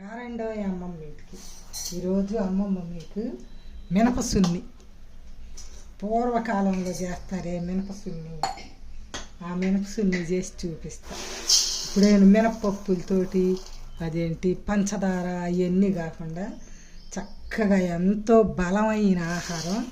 రారండో అమ్మమ్మ ఇంటికి. ఈరోజు అమ్మమ్మ మీకు మినపసున్ని. పూర్వకాలంలో చేస్తారే మినపసున్ని. ఆ మినపసున్ని చేసి చూపిస్తా. ఇప్పుడు నేను మినపప్పులతోటి అదేంటి పంచదార అవన్నీ కాకుండా చక్కగా ఎంతో బలమైన ఆహారం.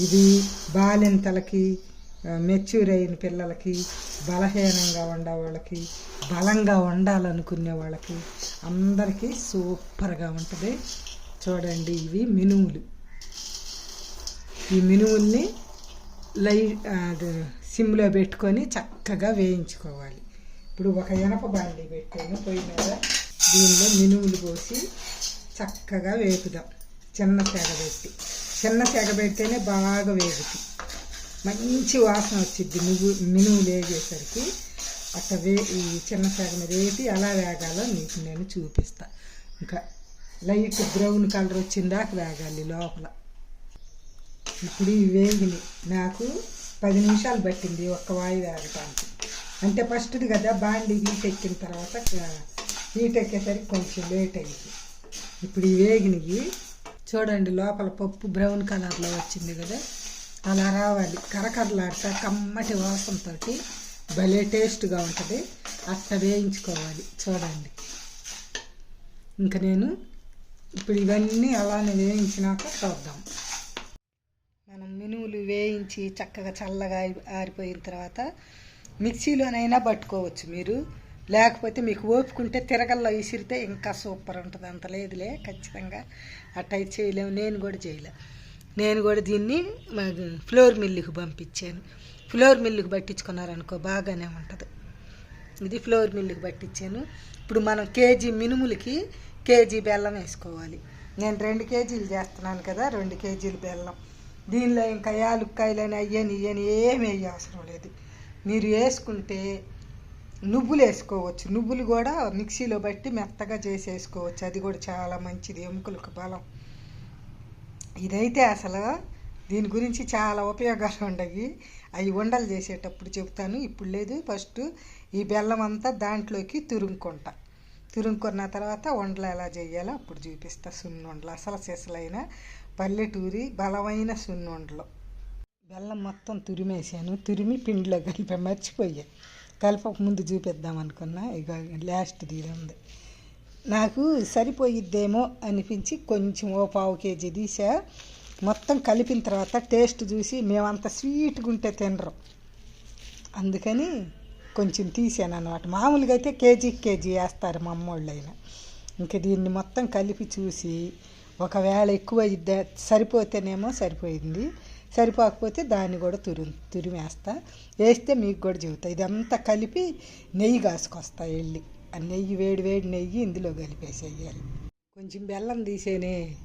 ఇది బాలింతలకి మెచ్యూర్ అయిన పిల్లలకి బలహీనంగా ఉండే వాళ్ళకి బలంగా ఉండాలనుకునే వాళ్ళకి అందరికీ సూపర్గా ఉంటుంది. చూడండి ఇవి మినుములు. ఈ మినుముల్ని లై అది సిమ్లో పెట్టుకొని చక్కగా వేయించుకోవాలి. ఇప్పుడు ఒక ఎనప బాండి పెట్టుకొని పొయ్యి మీద. దీనిలో మినుములు పోసి చక్కగా వేపుదాం. చిన్న తెగ పెట్టి. చిన్న తెగ పెడితేనే బాగా వేగుతాయి. మంచి వాసన వచ్చింది నువ్వు మినువు వేగేసరికి అట్ట వే ఈ చిన్న సెగ మీద వేసి ఎలా వేగాలో నీకు నేను చూపిస్తా. ఇంకా లైట్ బ్రౌన్ కలర్ వచ్చిందాక వేగాలి లోపల. ఇప్పుడు ఈ వేగిని నాకు పది నిమిషాలు పట్టింది ఒక్క వాయి వేగటానికి. అంటే ఫస్ట్ది కదా బాండి హీట్ ఎక్కిన తర్వాత హీట్ ఎక్కేసరికి కొంచెం లేట్ అయింది. ఇప్పుడు ఈ వేగినవి చూడండి లోపల పప్పు బ్రౌన్ కలర్లో వచ్చింది కదా. అలా రావాలి కరకరలాడతా కమ్మటి వాసనతో భలే టేస్ట్గా ఉంటుంది. అట్ట వేయించుకోవాలి. చూడండి. ఇంకా నేను ఇప్పుడు ఇవన్నీ అలానే వేయించినాక చూద్దాం. మనం మినుములు వేయించి చక్కగా చల్లగా ఆరిపోయిన తర్వాత మిక్సీలోనైనా పట్టుకోవచ్చు మీరు. లేకపోతే మీకు ఓపుకుంటే తిరగల్లో విసిరితే ఇంకా సూపర్ ఉంటుంది. అంత లేదులే ఖచ్చితంగా. అట్టయితే చేయలేము నేను కూడా చేయలేము నేను కూడా దీన్ని ఫ్లోర్ మిల్లుకి పంపించాను. ఫ్లోర్ మిల్లుకి పట్టించుకున్నారనుకో బాగానే ఉంటుంది. ఇది ఫ్లోర్ మిల్లుకి పట్టించాను. ఇప్పుడు మనం కేజీ మినుములకి కేజీ బెల్లం వేసుకోవాలి. నేను రెండు కేజీలు చేస్తున్నాను కదా రెండు కేజీలు బెల్లం. దీనిలో ఇంకా యాలుక్కాయలని అయ్యని ఇయ్యని ఏమి వేయ అవసరం లేదు. మీరు వేసుకుంటే నువ్వులు వేసుకోవచ్చు. నువ్వులు కూడా మిక్సీలో బట్టి మెత్తగా చేసేసుకోవచ్చు అది కూడా చాలా మంచిది ఎముకలకు బలం. ఇదైతే అసలు దీని గురించి చాలా ఉపయోగాలు ఉండయి. అవి ఉండలు చేసేటప్పుడు చెప్తాను ఇప్పుడు లేదు. ఫస్ట్ ఈ బెల్లం అంతా దాంట్లోకి తురుముకుంటా. తురుముకున్న తర్వాత వండలు ఎలా చేయాలో అప్పుడు చూపిస్తా. సున్నుండలు అసలు సిసలైన పల్లెటూరి బలమైన సున్నుండలు. బెల్లం మొత్తం తురిమేసాను తురిమి పిండిలో కలిపా. మర్చిపోయా. కలపక ముందు చూపిద్దాం అనుకున్నా. ఇక లాస్ట్ ఇది ఉంది నాకు సరిపోయిద్దేమో అనిపించి కొంచెం ఓ పావు కేజీ తీసా మొత్తం కలిపిన తర్వాత టేస్ట్ చూసి మేమంత స్వీట్గా ఉంటే తినరు. అందుకని కొంచెం తీసాను అనమాట మామూలుగా అయితే కేజీకి కేజీ వేస్తారు మా అమ్మోళ్ళు అయినా ఇంక దీన్ని మొత్తం కలిపి చూసి ఒకవేళ ఎక్కువ ఇద్దా సరిపోతేనేమో సరిపోయింది. సరిపోకపోతే దాన్ని కూడా తురు తురిమేస్తా. వేస్తే మీకు కూడా చెబుతా. ఇదంతా కలిపి నెయ్యి కాసుకొస్తా వెళ్ళి ఆ నెయ్యి వేడి వేడి నెయ్యి ఇందులో కలిపేసేయాలి. కొంచెం బెల్లం తీసేనే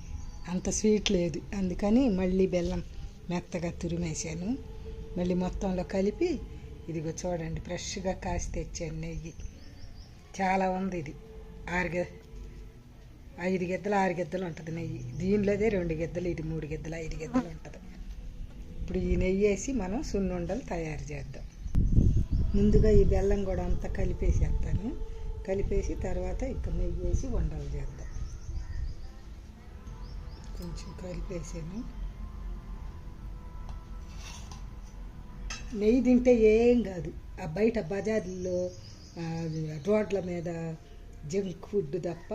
అంత స్వీట్ లేదు. అందుకని మళ్ళీ బెల్లం మెత్తగా తురిమేసాను మళ్ళీ మొత్తంలో కలిపి ఇదిగో చూడండి ఫ్రెష్గా కాసి తెచ్చాను నెయ్యి. చాలా ఉంది ఇది. ఆరు గ ఐదు గిద్దలు ఆరు గిద్దలు ఉంటుంది నెయ్యి. దీనిలోదే రెండు గిద్దలు ఇది మూడు గిద్దలు ఐదు గిద్దలు ఉంటుంది. ఇప్పుడు ఈ నెయ్యి వేసి మనం సున్నుండలు తయారు చేద్దాం. ముందుగా ఈ బెల్లం కూడా అంతా కలిపేసేస్తాను. కలిపేసి తర్వాత ఇక నెయ్యి వేసి వండలు చేద్దాం కొంచెం కలిపేసాను. నెయ్యి తింటే ఏం కాదు. ఆ బయట బజార్లో రోడ్ల మీద జంక్ ఫుడ్ తప్ప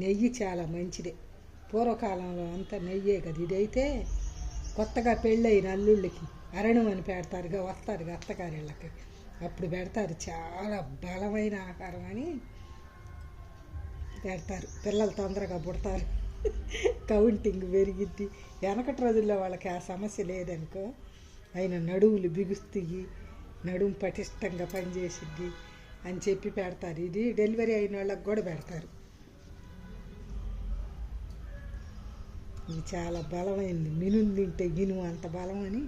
నెయ్యి చాలా మంచిదే. పూర్వకాలంలో అంతా నెయ్యే కదా. ఇదైతే కొత్తగా పెళ్ళయిన అల్లుళ్ళకి అరణం అని పెడతారుగా వస్తారుగా అత్తగారిళ్ళకి అప్పుడు పెడతారు చాలా బలమైన ఆహారం అని పెడతారు. పిల్లలు తొందరగా పుడతారు. కౌంటింగ్ పెరిగిద్ది. వెనకటి రోజుల్లో వాళ్ళకి ఆ సమస్య లేదనుకో ఆయన నడువులు బిగుస్తాయి నడుము పటిష్టంగా పనిచేసిద్ది అని చెప్పి పెడతారు. ఇది డెలివరీ అయిన వాళ్ళకి కూడా పెడతారు. ఇది చాలా బలమైంది. మినుంది తింటే గిను అంత బలం అని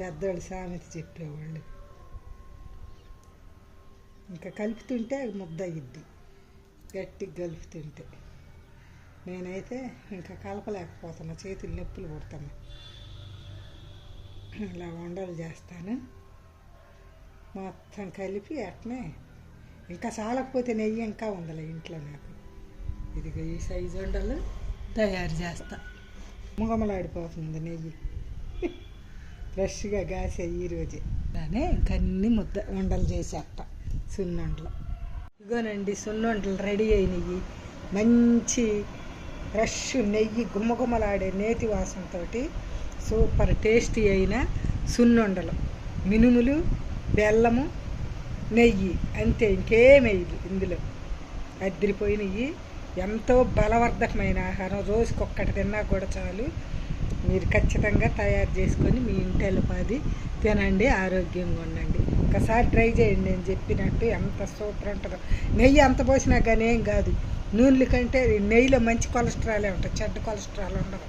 పెద్దవాళ్ళు సామెత చెప్పేవాళ్ళు. ఇంకా కలుపుతుంటే ముద్ద అయ్యిద్ది గట్టిగా కలుపుతుంటే. నేనైతే ఇంకా కలపలేకపోతున్నా చేతులు నొప్పులు పుడుతున్నాయి ఇలా వండలు చేస్తాను. మొత్తం కలిపి అట్నే ఇంకా చాలకపోతే నెయ్యి ఇంకా ఉండాలి ఇంట్లో నాకు. ఇదిగో ఈ సైజు ఉండలు తయారు చేస్తా. ముగమలాడిపోతుంది నెయ్యి. ఫ్రెష్గా గాసే ఈరోజే కానీ ఇంకా అన్ని ముద్ద వండలు చేసేస్తా. సున్నుండలు ఇగోనండి సున్నుండలు రెడీ అయినాయి. మంచి ఫ్రెష్ నెయ్యి గుమ్మగుమ్మలాడే నేతి వాసనతో సూపర్ టేస్టీ అయిన సున్నుండలు. మినుములు బెల్లము నెయ్యి అంతే ఇంకేమేయదు ఇందులో. అద్దరిపోయినవి ఎంతో బలవర్ధకమైన ఆహారం. రోజుకొక్కటి తిన్నా కూడా చాలు. మీరు ఖచ్చితంగా తయారు చేసుకొని మీ ఇంటి పది తినండి ఆరోగ్యంగా ఉండండి. ఒకసారి ట్రై చేయండి నేను చెప్పినట్టు ఎంత సూపర్ ఉంటుందో. నెయ్యి అంత పోసినా కానీ ఏం కాదు. నూనెల కంటే నెయ్యిలో మంచి కొలెస్ట్రాలే ఉంటుంది చెడ్డ కొలెస్ట్రాల్ ఉండదు.